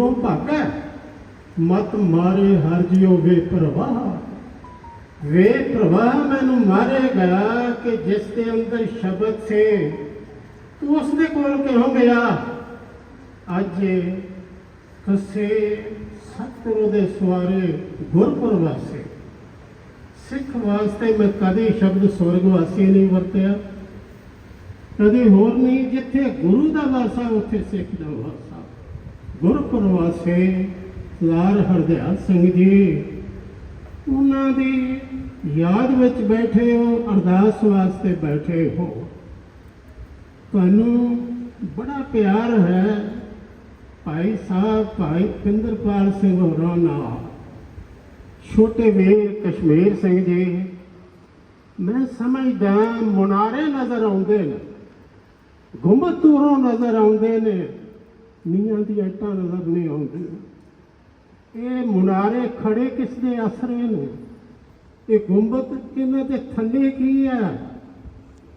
ਦੂਰੋਂ ਭਾਗੈ ਮਤ ਮਾਰੇ ਹਰ ਜਿਉ ਵੇ ਪ੍ਰਵਾਹ। ਵੇ ਪ੍ਰਵਾਹ ਮੈਨੂੰ ਮਾਰੇਗਾ ਕਿ ਜਿਸ ਦੇ ਅੰਦਰ ਸ਼ਬਦ ਸੇ, ਤੂੰ ਉਸ ਦੇ ਕੋਲ ਕਿਉਂ ਗਿਆ ਅੱਜ ਕਸੇ ਸਤਿਗੁਰੂ ਦੇ ਸਵਾਰੇ ਗੁਰਪੁਰ ਵਾਸਤੇ। ਸਿੱਖ ਵਾਸਤੇ ਮੈਂ ਕਦੇ ਸ਼ਬਦ ਸਵਰਗ ਵਾਸੀ ਨਹੀਂ ਵਰਤਿਆ। ਕਦੇ ਹੋਰ ਨਹੀਂ, ਜਿੱਥੇ ਗੁਰੂ ਦਾ ਵਾਸਾ, ਉੱਥੇ ਸਿੱਖ ਦਾ ਵਾਸਾ। ਗੁਰਪੁਰ ਵਾਸਤੇ ਲਾਰ ਹਰਦਿਆਲ ਸਿੰਘ ਜੀ। ਉਹਨਾਂ ਦੀ ਯਾਦ ਵਿੱਚ ਬੈਠੇ ਹੋ, ਅਰਦਾਸ ਵਾਸਤੇ ਬੈਠੇ ਹੋ। ਤੁਹਾਨੂੰ ਬੜਾ ਪਿਆਰ ਹੈ ਭਾਈ ਸਾਹਿਬ, ਭਾਈ ਪਿੰਦਰਪਾਲ ਸਿੰਘ ਹੋਰਾਂ ਨਾਲ। ਛੋਟੇ ਵੀਰ ਕਸ਼ਮੀਰ ਸਿੰਘ ਜੀ ਮੈਂ ਸਮਝਦਾ ਮੁਨਾਰੇ ਨਜ਼ਰ ਆਉਂਦੇ ਨੇ ਗੁੰਬਦ ਦੂਰੋਂ ਨਜ਼ਰ ਆਉਂਦੇ ਨੇ। ਨੀਆਂ ਦੀਆਂ ਇੱਟਾਂ ਨਜ਼ਰ ਨਹੀਂ ਆਉਂਦੀਆਂ ਇਹ ਮੁਨਾਰੇ ਖੜੇ ਕਿਸ ਦੇ ਆਸਰੇ ਨੇ? ਇਹ ਗੁੰਬਦ ਇਹਨਾਂ ਦੇ ਥੱਲੇ ਕੀ ਹੈ?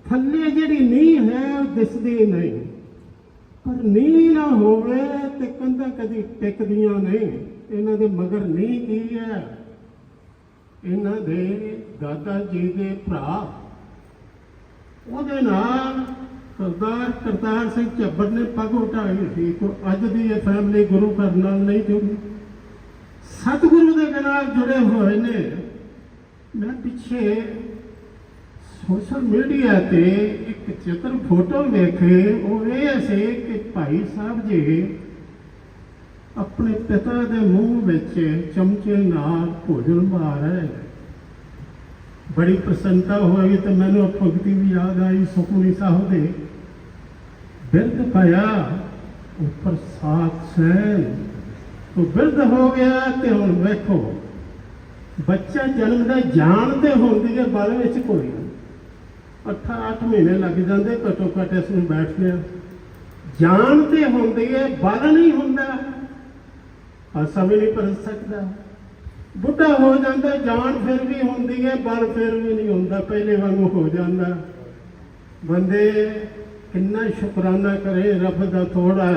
ਥੱਲੇ ਜਿਹੜੀ ਨੀਂਹ ਹੈ, ਉਹ ਦਿਸਦੀ ਨਹੀਂ। ਪਰ ਨੀਂਹ ਨਾ ਹੋਵੇ ਤੇ ਕੰਧਾਂ ਕਦੀ ਟਿਕਦੀਆਂ ਨਹੀਂ। ਇਹਨਾਂ ਦੇ ਮਗਰ ਨੀਂਹ ਕੀ ਹੈ? ਇਹਨਾਂ ਦੇ ਦਾਦਾ ਜੀ ਦੇ ਭਰਾ। ਉਹਦੇ ਨਾਲ ਸਰਦਾਰ ਕਰਤਾਰ ਸਿੰਘ ਝੱਬਰ ਨੇ ਪੱਗ ਉਠਾਈ ਸੀ ਕੋ ਅੱਜ ਦੀ ਇਹ ਫੈਮਿਲੀ ਗੁਰੂ ਘਰ ਨਾਲ ਨਹੀਂ ਜੁੜੀ। ਸਤਿਗੁਰੂ ਦੇ ਨਾਲ ਜੁੜੇ ਹੋਏ ਨੇ। ਮੈਂ ਪਿੱਛੇ ਸੋਸ਼ਲ ਮੀਡੀਆ ਤੇ ਇੱਕ ਚਿੱਤਰ ਫੋਟੋ ਵੇਖੇ, ਉਹ ਇਹ ਸੀ ਕਿ ਭਾਈ ਸਾਹਿਬ ਜੀ ਆਪਣੇ ਪਿਤਾ ਦੇ ਮੂੰਹ ਵਿੱਚ ਚਮਚੇ ਨਾਲ ਭੋਜਨ ਪਾ ਰਹੇ ਬੜੀ ਪ੍ਰਸੰਨਤਾ ਹੋਈ ਤੇ ਮੈਨੂੰ ਉਹ ਭਗਤੀ ਵੀ ਯਾਦ ਆਈ ਸੁਖਮਨੀ ਸਾਹਿਬ ਦੇ। ਬਿਰਧ ਪਾਇਆ, ਉੱਪਰ ਸਾਥ ਸੈਨ ਉਹ ਬਿਰਧ ਹੋ ਗਿਆ ਤੇ ਹੁਣ ਵੇਖੋ, ਬੱਚਾ ਜਨਮ ਦਾ ਜਾਣ ਤੇ ਹੁੰਦੀ ਹੈ, ਬਾਲ ਵਿੱਚ ਕੋਈ ਨਹੀਂ। ਅੱਠਾਂ ਅੱਠ ਮਹੀਨੇ ਲੱਗ ਜਾਂਦੇ, ਘੱਟੋ ਘੱਟ ਇਸ ਨੂੰ ਬੈਠਦਿਆਂ। ਜਾਣ ਤੇ ਹੁੰਦੀ ਹੈ, ਬਲ ਨਹੀਂ ਹੁੰਦਾ। ਹਾਸਾ ਵੀ ਨਹੀਂ ਪਰ ਸਕਦਾ। ਬੁੱਢਾ ਹੋ ਜਾਂਦਾ, ਜਾਨ ਫਿਰ ਵੀ ਹੁੰਦੀ ਹੈ, ਬਲ ਫਿਰ ਵੀ ਨਹੀਂ ਹੁੰਦਾ, ਪਹਿਲੇ ਵਾਂਗੂ ਹੋ ਜਾਂਦਾ। ਬੰਦੇ ਕਿੰਨਾ ਸ਼ੁਕਰਾਨਾ ਕਰੇ ਰੱਬ ਦਾ ਥੋੜਾ।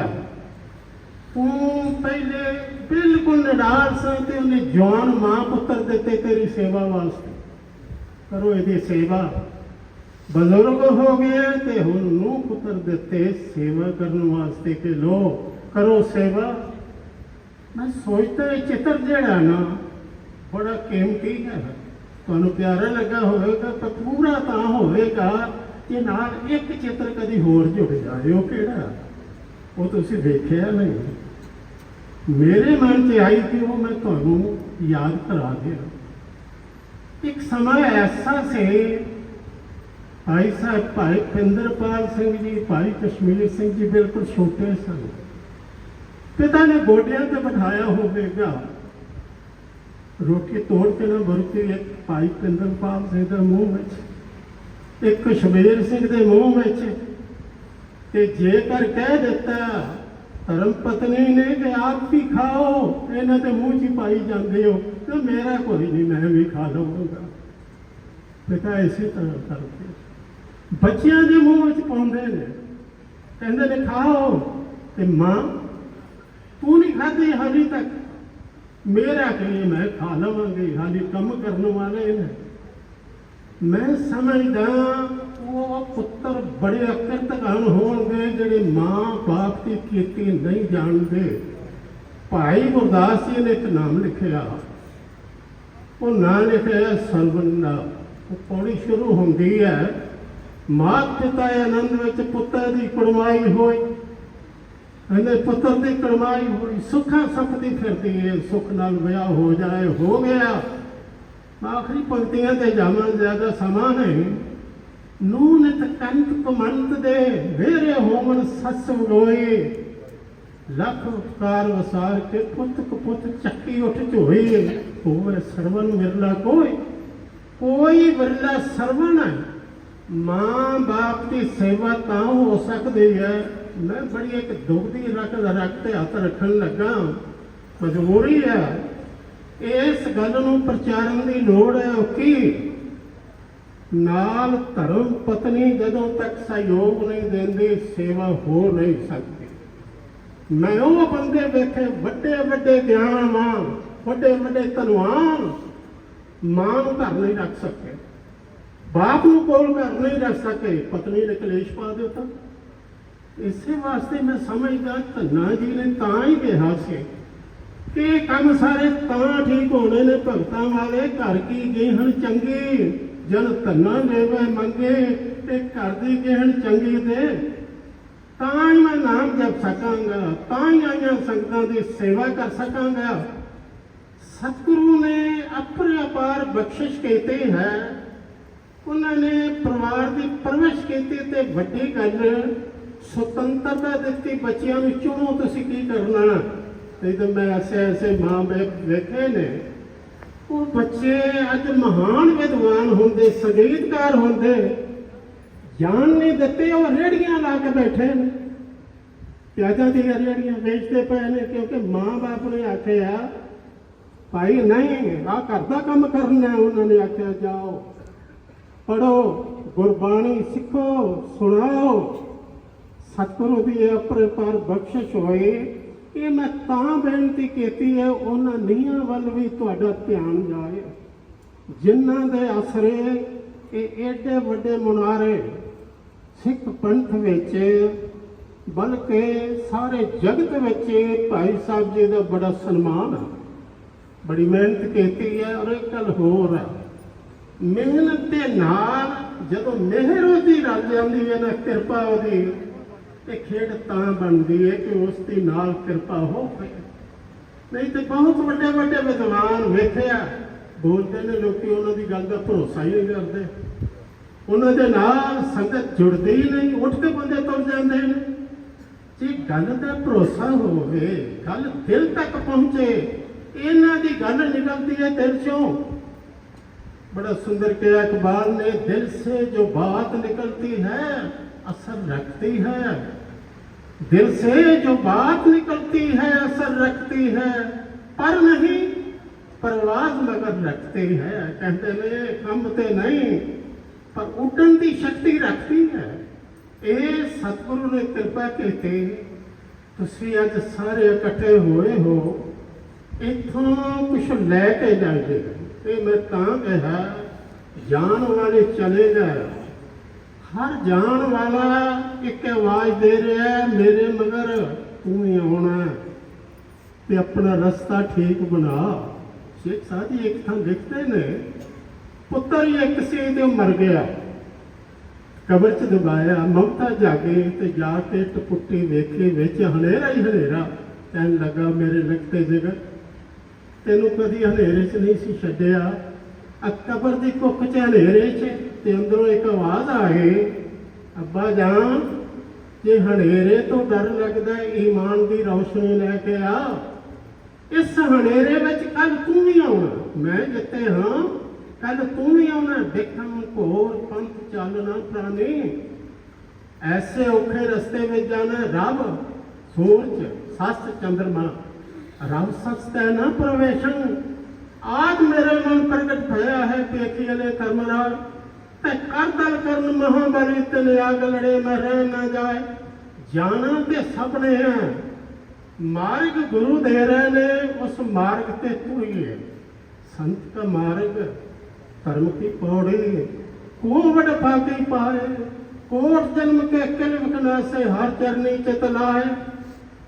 ਤੂੰ ਪਹਿਲੇ ਬਿਲਕੁਲ ਨਿਡਾਲ ਸੀ ਤੇ ਉਹਨੇ ਜਵਾਨ ਮਾਂ ਪੁੱਤਰ ਦਿੱਤੇ ਤੇਰੀ ਸੇਵਾ ਵਾਸਤੇ। ਕਰੋ ਇਹਦੀ ਸੇਵਾ ਬਜ਼ੁਰਗ ਹੋ ਗਏ ਤੇ ਹੁਣ ਨੂੰ ਪੁੱਤਰ ਦਿੱਤੇ ਸੇਵਾ ਕਰਨ ਵਾਸਤੇ ਕਿ ਲੋ ਕਰੋ ਸੇਵਾ। ਮੈਂ ਸੋਚਦਾ ਇਹ ਚਿੱਤਰ ਜਿਹੜਾ ਨਾ ਬੜਾ ਕੀਮਤੀ ਹੈ ਤੁਹਾਨੂੰ ਪਿਆਰਾ ਲੱਗਾ ਹੋਵੇਗਾ ਤਾਂ ਪੂਰਾ ਤਾਂ ਹੋਵੇਗਾ ਕਿ ਨਾਲ ਇੱਕ ਚਿੱਤਰ ਕਦੀ ਹੋਰ ਜੁੜ ਜਾਏ ਉਹ ਕਿਹੜਾ ਉਹ ਤੁਸੀਂ ਦੇਖਿਆ ਨਹੀਂ ਮੇਰੇ ਮਨ 'ਚ ਆਈ ਕਿ ਉਹ ਮੈਂ ਤੁਹਾਨੂੰ ਯਾਦ ਕਰਾ ਦਿਆਂ ਇੱਕ ਸਮਾਂ ਐਸਾ ਸੀ ਭਾਈ ਸਾਹਿਬ ਭਾਈ ਪਿੰਦਰਪਾਲ ਸਿੰਘ ਜੀ ਭਾਈ ਕਸ਼ਮੀਰ ਸਿੰਘ ਜੀ ਬਿਲਕੁਲ ਛੋਟੇ ਸਨ ਪਿਤਾ ਨੇ ਗੋਡਿਆਂ ਤੇ ਬਿਠਾਇਆ ਹੋਵੇਗਾ ਰੋਟੀ ਤੋੜ ਕੇ ਨਾ ਵਰਤੀ ਇੱਕ ਭਾਈ ਪਿੰਦਰਪਾਲ ਸਿੰਘ ਦੇ ਮੂੰਹ ਵਿੱਚ, ਇੱਕ ਕਸ਼ਮੀਰ ਸਿੰਘ ਦੇ ਮੂੰਹ ਵਿੱਚ, ਤੇ ਜੇਕਰ ਕਹਿ ਦਿੱਤਾ, ਧਰਮ ਪਤਨੀ ਨੇ ਕਿ ਆਪ ਵੀ ਖਾਓ, ਇਹਨਾਂ ਦੇ ਮੂੰਹ 'ਚ ਹੀ ਪਾਈ ਜਾਂਦੇ ਹੋ, ਤੇ ਮੇਰਾ ਕੋਈ ਨਹੀਂ, ਮੈਂ ਵੀ ਖਾ ਲਵਾਂਗਾ। ਪਿਤਾ ਇਸੇ ਤਰ੍ਹਾਂ ਕਰਦੇ ਬੱਚਿਆਂ ਦੇ ਮੂੰਹ ਵਿੱਚ ਪਾਉਂਦੇ ਨੇ, ਕਹਿੰਦੇ ਨੇ, ਖਾਓ। ਤੇ ਮਾਂ, ਤੂੰ ਨਹੀਂ ਖਾਧੀ ਹਾਲੀ ਤੱਕ ਮੇਰਾ ਕਹੇ ਮੈਂ ਖਾ ਲਵਾਂਗੀ, ਹਾਲੀ ਕੰਮ ਕਰਨ ਵਾਲੇ ਨੇ। ਮੈਂ ਸਮਝਦਾ ਉਹ ਪੁੱਤਰ ਬੜੇ ਅਕਰਤਗਾਨ ਹੋਣਗੇ, ਜਿਹੜੇ ਮਾਂ ਬਾਪ ਦੀ ਕੀਤੀ ਨਹੀਂ ਜਾਣਦੇ। ਭਾਈ ਗੁਰਦਾਸ ਜੀ ਨੇ ਇੱਕ ਨਾਮ ਲਿਖਿਆ। ਉਹ ਨਾਂ ਲਿਖਿਆ ਸਰਵਨ ਦਾ। ਉਹ ਪੌੜੀ ਸ਼ੁਰੂ ਹੁੰਦੀ ਹੈ। ਮਾਤ ਪਿਤਾ ਆਨੰਦ ਵਿੱਚ ਪੁੱਤਰ ਦੀ ਕੁੜਮਾਈ ਹੋਈ। ਇਹਨੇ ਪੁੱਤਰ ਦੀ ਕੜਮਾਈ ਹੋਈ, ਸੁੱਖਾਂ ਸੱਪਦੀ ਫਿਰਦੀ ਏ, ਸੁੱਖ ਨਾਲ ਵਿਆਹ ਹੋ ਜਾਏ, ਹੋ ਗਿਆ। ਆਖਰੀ ਪੰਕਤੀਆਂ ਤੇ ਜਾਵਾਂ, ਜ਼ਿਆਦਾ ਸਮਾਂ ਨਹੀਂ। ਨੂਨ ਨਿਤ ਕੰਤ ਦੇ ਵੇਰੇ ਹੋਵਨ ਸੱਸ ਵਗੋਏ ਲੱਖ ਉਪਕਾਰ ਵਸਾਰ ਕੇ ਪੁੱਤ ਕਪੁੱਤ ਚੱਕੀ ਉੱਠ ਝੋਈ ਹੋਵੇ ਸਰਵਨ ਵਿਰਲਾ ਕੋਈ? ਕੋਈ ਵਿਰਲਾ ਸਰਵਨ ਮਾਂ ਬਾਪ ਦੀ ਸੇਵਾ ਤਾਂ ਹੋ ਸਕਦੀ ਹੈ। ਮੈਂ ਬੜੀ ਇੱਕ ਦੁਖਦੀ ਰੱਖ ਰੱਖ ਤੇ ਹੱਥ ਰੱਖਣ ਲੱਗਾ ਮਜਬੂਰੀ ਹੈ। ਇਸ ਗੱਲ ਨੂੰ ਪ੍ਰਚਾਰਨ ਦੀ ਲੋੜ ਹੈ ਉਹ ਨਾਲ ਧਰਮ ਪਤਨੀ ਜਦੋਂ ਤੱਕ ਸਹਿਯੋਗ ਨਹੀਂ ਦਿੰਦੀ, ਸੇਵਾ ਹੋ ਨਹੀਂ ਸਕਦੀ। ਮੈਂ ਉਹ ਬੰਦੇ ਵੇਖੇ, ਵੱਡੇ ਵੱਡੇ ਗਿਆਨਵਾਨ ਵੱਡੇ ਵੱਡੇ ਧਨਵਾਨ ਮਾਂ ਨੂੰ ਘਰ ਨਹੀਂ ਰੱਖ ਸਕੇ। ਬਾਪ ਨੂੰ ਕੋਲ ਘਰ ਨਹੀਂ ਰੱਖ ਸਕੇ। ਪਤਨੀ ਨੇ ਕਲੇਸ਼ ਪਾ ਦਿੱਤਾ। ਇਸੇ ਵਾਸਤੇ ਮੈਂ ਸਮਝਦਾ ਧੰਨਾ ਜੀ ਨੇ ਤਾਂ ਹੀ ਕਿਹਾ ਸੀ ਕਿ ਇਹ ਕੰਮ ਸਾਰੇ ਤਾਂ ਠੀਕ ਹੋਣੇ ਨੇ, ਭਗਤਾਂ ਵਾਲੇ ਘਰ ਕੀ ਗੇਹਣ ਚੰਗੀ? ਜਨ ਧੰਨਾ ਲੈਵੇ ਮੰਗੇ ਤੇ ਘਰ ਦੀ ਗੇਹਣ ਚੰਗੀ ਦੇ, ਤਾਂ ਹੀ ਮੈਂ ਨਾਮ ਜਪ ਸਕਾਂਗਾ, ਤਾਂ ਹੀ ਆਈਆਂ ਸੰਗਤਾਂ ਦੀ ਸੇਵਾ ਕਰ ਸਕਾਂਗਾ। ਸਤਿਗੁਰੂ ਨੇ ਆਪਣੇ ਅਪਾਰ ਬਖਸ਼ਿਸ਼ ਕੀਤੀ ਹੈ। ਉਹਨਾਂ ਨੇ ਪਰਿਵਾਰ ਦੀ ਪਰਵਰਿਸ਼ ਕੀਤੀ ਤੇ ਵੱਡੀ ਗੱਲ ਸੁਤੰਤਰਤਾ ਦਿੱਤੀ, ਬੱਚਿਆਂ ਨੂੰ ਚੁਣੋ ਤੁਸੀਂ ਕੀ ਕਰਨਾ? ਨਹੀਂ ਤਾਂ ਮੈਂ ਐਸੇ ਐਸੇ ਮਾਂ ਬਾਪ ਵੇਖੇ ਨੇ। ਉਹ ਬੱਚੇ ਅੱਜ ਮਹਾਨ ਵਿਦਵਾਨ ਹੁੰਦੇ, ਸੰਗੀਤਕਾਰ ਹੁੰਦੇ। ਜਾਣ ਨਹੀਂ ਦਿੱਤੇ, ਉਹ ਰੇੜੀਆਂ ਲਾ ਕੇ ਬੈਠੇ ਨੇ। ਪਿਆਜ਼ਾਂ ਦੀਆਂ ਰੇੜੀਆਂ ਵੇਚਦੇ ਪਏ ਨੇ, ਕਿਉਂਕਿ ਮਾਂ-ਬਾਪ ਨੇ ਆਖਿਆ, ਭਾਈ ਨਹੀਂ ਆ ਘਰ ਦਾ ਕੰਮ ਕਰਨਾ ਉਹਨਾਂ ਨੇ ਆਖਿਆ, ਜਾਓ ਪੜੋ ਗੁਰਬਾਣੀ ਸਿੱਖੋ, ਸੁਣਾਓ। ਸਤਿਗੁਰੂ ਦੀ ਇਹ ਅਪਰਪਾਰ ਬਖਸ਼ਿਸ਼ ਹੋਏ, ਇਹ ਮੈਂ ਤਾਂ ਬੇਨਤੀ ਕੀਤੀ ਹੈ, ਉਹਨਾਂ ਨੀਹਾਂ ਵੱਲ ਵੀ ਤੁਹਾਡਾ ਧਿਆਨ ਜਾਏ। ਜਿਨ੍ਹਾਂ ਦੇ ਆਸਰੇ ਇਹ ਏਡੇ ਵੱਡੇ ਮੁਨਾਰੇ ਸਿੱਖ ਪੰਥ ਵਿੱਚ, ਬਲਕਿ ਸਾਰੇ ਜਗਤ ਵਿੱਚ ਭਾਈ ਸਾਹਿਬ ਜੀ ਦਾ ਬੜਾ ਸਨਮਾਨ ਹੈ। ਬੜੀ ਮਿਹਨਤ ਕੀਤੀ ਹੈ ਔਰ ਇੱਕ ਗੱਲ ਹੋਰ ਹੈ, ਮਿਹਨਤ ਦੇ ਨਾਲ ਜਦੋਂ ਮਿਹਰ ਉਹਦੀ ਰਲ ਜਾਂਦੀ ਹੈ ਨਾ, ਕਿਰਪਾ ਉਹਦੀ ਤੇ ਖੇਡ ਤਾਂ ਬਣਦੀ ਹੈ ਕਿ ਉਸ ਦੀ ਨਾਲ ਕਿਰਪਾ ਹੋਵੇ ਨਹੀਂ ਤੇ ਬਹੁਤ ਵੱਡੇ ਵੱਡੇ ਵਿਦਵਾਨ ਵੇਖਿਆ। ਬੋਲਦੇ ਨੇ ਲੋਕੀ, ਉਹਨਾਂ ਦੀ ਗੱਲ ਦਾ ਭਰੋਸਾ ਹੀ ਨਹੀਂ ਕਰਦੇ। ਉਹਨਾਂ ਦੇ ਨਾਲ ਸੰਗਤ ਜੁੜਦੀ ਨਹੀਂ ਉੱਠ ਕੇ ਬੰਦੇ ਤੁਰ ਜਾਂਦੇ ਨੇ। ਜੇ ਗੱਲ ਦਾ ਭਰੋਸਾ ਹੋਵੇ, ਗੱਲ ਦਿਲ ਤੱਕ ਪਹੁੰਚੇ, ਇਹਨਾਂ ਦੀ ਗੱਲ ਨਿਕਲਦੀ ਹੈ ਦਿਲ ਚੋਂ। ਬੜਾ ਸੁੰਦਰ ਕਿਹਾ ਇਕਬਾਲ ਨੇ, ਦਿਲ ਸੇ ਜੋ ਬਾਤ ਨਿਕਲਤੀ ਹੈ, ਅਸਰ ਰੱਖਤੀ ਹੈ। दिल से जो बात निकलती है असर रखती है पर नहीं परवाज मगर रखती है कहते ने कम ते नहीं पर उड़न की शक्ति रखती है ਇਹ ਸਤਿਗੁਰੂ ਨੇ ਕਿਰਪਾ ਕੀਤੀ ਤੁਸੀਂ ਅੱਜ ਸਾਰੇ ਇਕੱਠੇ ਹੋਏ ਹੋ ਇੱਥੋਂ ਕੁਝ ਲੈ ਕੇ ਜਾਈਏ ਤੇ ਮੈਂ ਤਾਂ ਕਿਹਾ ਜਾਣ ਵਾਲੇ ਚਲੇ ਜਾਏ ਹਰ ਜਾਣ ਵਾਲਾ ਇੱਕ ਆਵਾਜ਼ ਦੇ ਰਿਹਾ ਹੈ, ਮੇਰੇ ਮਗਰ ਤੂੰ ਹੀ ਆਉਣਾ ਹੈ ਤੇ ਆਪਣਾ ਰਸਤਾ ਠੀਕ ਬਣਾ। ਸ਼ੇਖ ਸਾਦੀ ਇੱਕ ਥਾਂ ਲਿਖਦੇ ਨੇ ਪੁੱਤਰ ਹੀ ਇੱਕ ਸੀ ਤੇ ਉਹ ਮਰ ਗਿਆ। ਕਬਰ ਚ ਦਬਾਇਆ ਮਮਤਾ ਜਾਗੇ ਤੇ ਜਾ ਕੇ ਟਪੁੱਟੀ ਵੇਖੇ ਵਿੱਚ ਹਨੇਰਾ ਹੀ ਹਨੇਰਾ। ਕਹਿਣ ਲੱਗਾ ਮੇਰੇ ਲਗਤੇ ਜਗਤ ਤੈਨੂੰ ਕਦੀ ਹਨੇਰੇ 'ਚ ਨਹੀਂ ਸੀ ਛੱਡਿਆ। ਅਕਬਰ ਦੀ ਕੁੱਖ 'ਚ ਹਨੇਰੇ 'ਚ, ਤੇ ਅੰਦਰੋਂ ਇੱਕ ਆਵਾਜ਼ ਆਏ ਅੱਬਾ ਜਾਨ, ਜੇ ਹਨੇਰੇ ਤੋਂ ਡਰ ਲੱਗਦਾ ਈਮਾਨ ਦੀ ਰੌਸ਼ਨੀ ਲੈ ਕੇ ਆ। ਇਸ ਹਨੇਰੇ ਵਿੱਚ ਕੱਲ ਤੂੰ ਵੀ ਆਉਣਾ। ਮੈਂ ਜਿੱਤੇ ਹਾਂ ਕੱਲ ਤੂੰ ਵੀ ਆਉਣਾ। ਦੇਖਣ ਘੋਰ ਪੰਥ ਚੱਲਣਾ ਪ੍ਰਾਣੀ। ਐਸੇ ਔਖੇ ਰਸਤੇ ਵਿੱਚ ਜਾਣਾ ਰੱਬ। ਸੂਰਜ ਸੱਸ, ਚੰਦਰਮਾ। ਰੱਬ ਸਸਤੈ ਨਾ ਪ੍ਰਵੇਸ਼ਨ ਆਜ ਮੇਰੇ ਮਨ ਪ੍ਰਗਟ ਭਇਆ ਹੈ ਪੇਖੀ ਅਲੇ ਕਰਮਰਾ ਤੇ ਕਰਦਲ ਕਰਨ ਮਹਾਬਲੀ ਤੇ ਨਿਆਗ ਲੜੇ ਮੈਂ ਨਾ ਜਾਏ। ਜਾਣਾ ਤੇ ਸਪਨੇ ਹੈ ਮਾਰਗ ਗੁਰੂ ਦੇ ਰਹੇ ਨੇ, ਉਸ ਮਾਰਗ ਤੇ ਤੂੰ ਹੀ ਹੈ ਸੰਤ ਦਾ ਮਾਰਗ, ਧਰਮ ਦੀ ਪੌੜੀ। ਕੋਵੜ ਫਾਕੀ ਪਾਏ। ਕੋਟ ਜਨਮ ਕੇ ਕਿਲ ਵਿਕਨਾਸੇ ਹਰ ਚਰਨੀ ਤੇ ਤਲਾਏ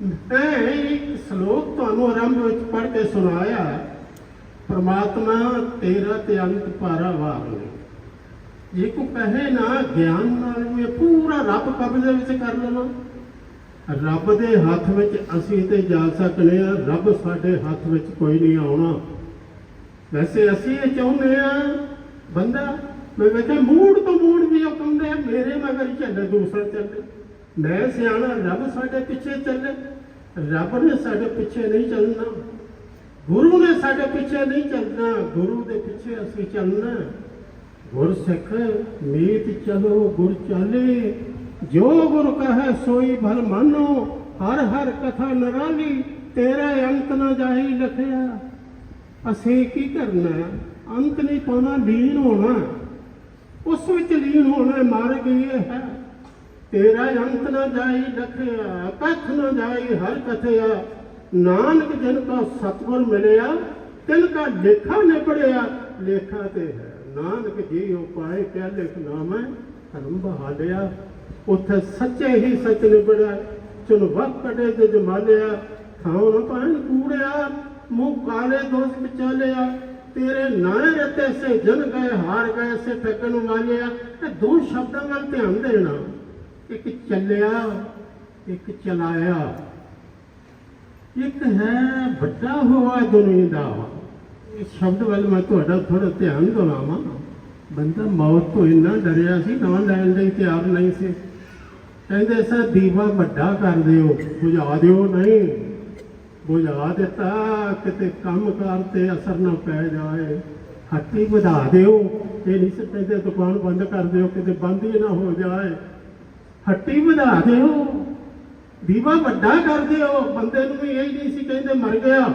ਮੈਂ ਸ਼ਲੋਕ ਤੁਹਾਨੂੰ ਆਰੰਭ ਵਿੱਚ ਪੜ੍ਹ ਕੇ ਸੁਣਾਇਆ। ਪ੍ਰਮਾਤਮਾ ਤੇਰਾ ਤੇ ਅੰਤ ਪਾਰਾਵਾਰ ਨੇ ਜੇ ਕੋ ਕਹੇ ਨਾ, ਗਿਆਨ ਨਾਲ ਵੀ ਪੂਰਾ ਰੱਬ ਕਬਜ਼ੇ ਵਿੱਚ ਕਰ ਲੈਣਾ ਰੱਬ ਦੇ ਹੱਥ ਵਿੱਚ ਅਸੀਂ ਤੇ ਜਾ ਸਕਨੇ ਆ ਰੱਬ ਸਾਡੇ ਹੱਥ ਵਿੱਚ ਕੋਈ ਨਹੀਂ ਆਉਣਾ। ਵੈਸੇ ਅਸੀਂ ਇਹ ਚਾਹੁੰਦੇ ਆ ਬੰਦਾ, ਮੈਂ ਵੇਖਿਆ ਮੂਡ ਤੋਂ ਮੂੜ ਵੀ ਉਹ ਕਹਿੰਦੇ ਆ ਮੇਰੇ ਮਗਰ ਹੀ ਚੱਲੇ, ਦੂਸਰਾ ਚੱਲੇ। ਮੈਂ ਸਿਆਣਾ, ਰੱਬ ਸਾਡੇ ਪਿੱਛੇ ਚੱਲੇ। ਰੱਬ ਨੇ ਸਾਡੇ ਪਿੱਛੇ ਨਹੀਂ ਚੱਲਣਾ। ਗੁਰੂ ਨੇ ਸਾਡੇ ਪਿੱਛੇ ਨਹੀਂ ਚੱਲਣਾ, ਗੁਰੂ ਦੇ ਪਿੱਛੇ ਅਸੀਂ ਚੱਲਣਾ। ਗੁਰ ਸਿੱਖ, ਮੀਤ ਚਲੋ, ਗੁਰ ਚਾਲੇ। ਜੋ ਗੁਰ ਕਹੈ ਸੋਈ ਭਲ ਮਾਨੋ, ਹਰ ਹਰ ਕਥਾ ਨਰਾਲੀ, ਤੇਰਾ ਅੰਤ ਨਾ ਜਾਹੀ ਲਖਿਆ। ਅਸੀਂ ਕੀ ਕਰਨਾ? ਅੰਤ ਨਹੀਂ ਪਾਉਣਾ, ਲੀਨ ਹੋਣਾ। ਉਸ ਵਿੱਚ ਲੀਨ ਹੋਣਾ, ਮਾਰਗ ਇਹ ਹੈ। ਤੇਰਾ ਅੰਤ ਨਾ ਜਾਈ ਲਖਿਆ ਕਥ ਨਾ ਜਾਈ ਹਰ ਕਥਿਆ। ਨਾਨਕ ਜਨ ਕਾ ਸਤਗੁਰ ਮਿਲਿਆ ਤਿਨ ਕਾ ਲੇਖਾ ਨਿਬੜਿਆ ਲੇਖਾ ਤੇ ਹੈ। ਨਾਨਕ ਜੀ ਉਪਾਏ ਕਿਆ ਲਿਖ ਨਾਮੈ, ਧਰਮ ਬਹਾਲਿਆ। ਉਥੇ ਸੱਚੇ ਹੀ ਸੱਚ ਨਿਬੜਿਆ ਚੁਨ ਵਕ ਕਟੇ ਤੇ ਜਮਾਲਿਆ ਥਾਉ ਨ ਪਾਣ ਕੂੜਿਆ, ਮੂੰਹ ਕਾਲੇ ਦੋਸ ਵਿਚਾਲਿਆ। ਤੇਰੇ ਨਾਏ ਰਤੇ ਸੇ ਜਨ ਗਏ, ਹਾਰ ਗਏ ਸੇ ਠੱਗਣ ਵਾਲਿਆ ਇਹ ਦੋ ਸ਼ਬਦਾਂ ਵੱਲ ਧਿਆਨ ਦੇਣਾ। ਇੱਕ ਚੱਲਿਆ, ਇੱਕ ਚਲਾਇਆ। ਇੱਕ ਹੈ ਵੱਡਾ ਹੋਆ ਦੁਨੀਆ ਦਾ ਇਸ ਸ਼ਬਦ ਵੱਲ ਮੈਂ ਤੁਹਾਡਾ ਥੋੜਾ ਧਿਆਨ ਦਿਵਾਵਾਂ। ਬੰਦਾ ਮੌਤ ਤੋਂ ਇੰਨਾ ਡਰਿਆ ਸੀ, ਨਾ ਲੈਣ ਲਈ ਤਿਆਰ ਨਹੀਂ ਸੀ। ਕਹਿੰਦੇ ਸਾ ਦੀਵਾ ਵੱਡਾ ਕਰ ਦਿਓ, ਬੁਝਾ ਦਿਓ ਨਹੀਂ। ਬੁਝਾ ਦਿੱਤਾ, ਕਿਤੇ ਕੰਮ ਕਾਰ ਤੇ ਅਸਰ ਨਾ ਪੈ ਜਾਏ। ਹੱਟੀ ਵਧਾ ਦਿਓ, ਇਹ ਨਹੀਂ ਸੀ ਕਹਿੰਦੇ ਦੁਕਾਨ ਬੰਦ ਕਰ ਦਿਓ, ਕਿਤੇ ਬੰਦ ਹੀ ਨਾ ਹੋ ਜਾਏ। ਹੱਟੀ ਵਧਾ ਦਿਓ। ਦੀਵਾ ਵੱਡਾ ਕਰਦੇ ਦਿਓ ਬੰਦੇ ਨੂੰ ਵੀ ਇਹ ਨਹੀਂ ਸੀ ਕਹਿੰਦੇ ਮਰ ਗਿਆ।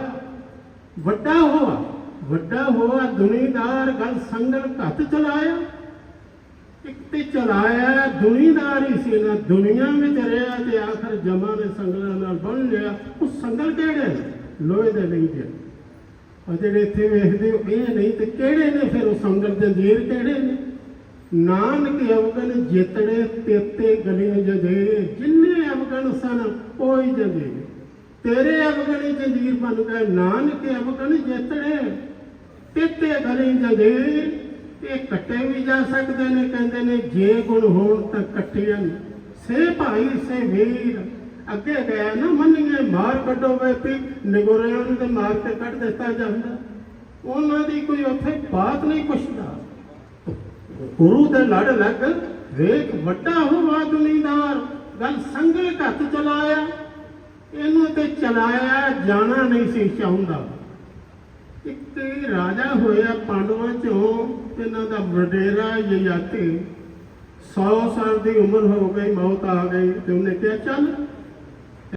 ਵੱਡਾ ਹੋਆ ਵੱਡਾ ਹੋਆ ਦੁਨੀਦਾਰ ਗੱਲ ਸੰਗਲ ਘੱਟ ਚਲਾਇਆ। ਇੱਕ ਤੇ ਚਲਾਇਆ ਦੁਨੀਦਾਰ ਹੀ ਸੀ ਨਾ, ਦੁਨੀਆ ਵਿੱਚ ਰਿਹਾ ਤੇ ਆਖਰ ਜਮਾ ਨੇ ਸੰਗਲਾਂ ਨਾਲ ਬਣ ਲਿਆ। ਉਹ ਸੰਗਲ ਕਿਹੜੇ ਲੋਹੇ ਦੇ ਨਹੀਂ ਜੇ। ਉਹ ਜਿਹੜੇ ਇੱਥੇ ਵੇਖਦੇ ਹੋ, ਇਹ ਨਹੀਂ ਤੇ ਕਿਹੜੇ ਨੇ ਫਿਰ ਉਹ ਸੰਗਲ ਜੰਜੀਰ ਕਿਹੜੇ ਨੇ? ਨਾਨਕ ਅਵਗਨ ਜਿਤੜੇ, ਤੇਤੇ ਗਲੀਆਂ ਜਦੇ ਜਿੰਨੇ ਅਵਗਨ ਸਨ, ਉਹੀ ਜਦੇ ਤੇਰੇ ਅਵਗਣੀ ਜੰਜੀਰ ਬਣ ਗਏ, ਨਾਨਕ ਅਵਗਨ ਜਿਤੜੇ ਤੇਤੇ ਗਲੀਆਂ ਜਦੇ ਇਹ ਕੱਟੇ ਵੀ ਜਾ ਸਕਦੇ ਨੇ, ਕਹਿੰਦੇ ਨੇ, ਜੇ ਗੁਣ ਹੋਣ ਤਾਂ ਕੱਟੀਆਂ। ਸੇ ਭਾਈ, ਸੇ ਵੀਰ, ਅੱਗੇ ਗਿਆ ਨਾ ਮੰਨੀਏ, ਮਾਰ ਕੱਢੋ ਵੇ ਨਿਗੋਰਿਆਂ ਨੂੰ ਤੇ ਮਾਰ ਕੇ ਕੱਢ ਦਿੱਤਾ ਜਾਂਦਾ। ਉਹਨਾਂ ਦੀ ਕੋਈ ਉੱਥੇ ਬਾਤ ਨਹੀਂ ਪੁੱਛਦਾ। ਗੁਰੂ ਦੇ ਲੜ ਲੱਗ, ਵੇਖ ਵੱਡਾ ਹੋਵਾ ਦੁਨੀਦਾਰ। ਗੱਲ ਸੰਗਲ ਘੱਟ ਚਲਾਇਆ, ਇਹਨੂੰ ਤੇ ਚਲਾਇਆ ਜਾਣਾ ਨਹੀਂ ਸੀ ਚਾਹੁੰਦਾ। ਇੱਕ ਰਾਜਾ ਹੋਇਆ ਪਾਂਡਵਾਂ ਚੋਂ, ਇਹਨਾਂ ਦਾ ਵਡੇਰਾ ਯਯਾਤੀ। 100 ਸਾਲ ਦੀ ਉਮਰ ਹੋ ਗਈ, ਮੌਤ ਆ ਗਈ ਤੇ ਉਹਨੇ ਕਿਹਾ, ਚੱਲ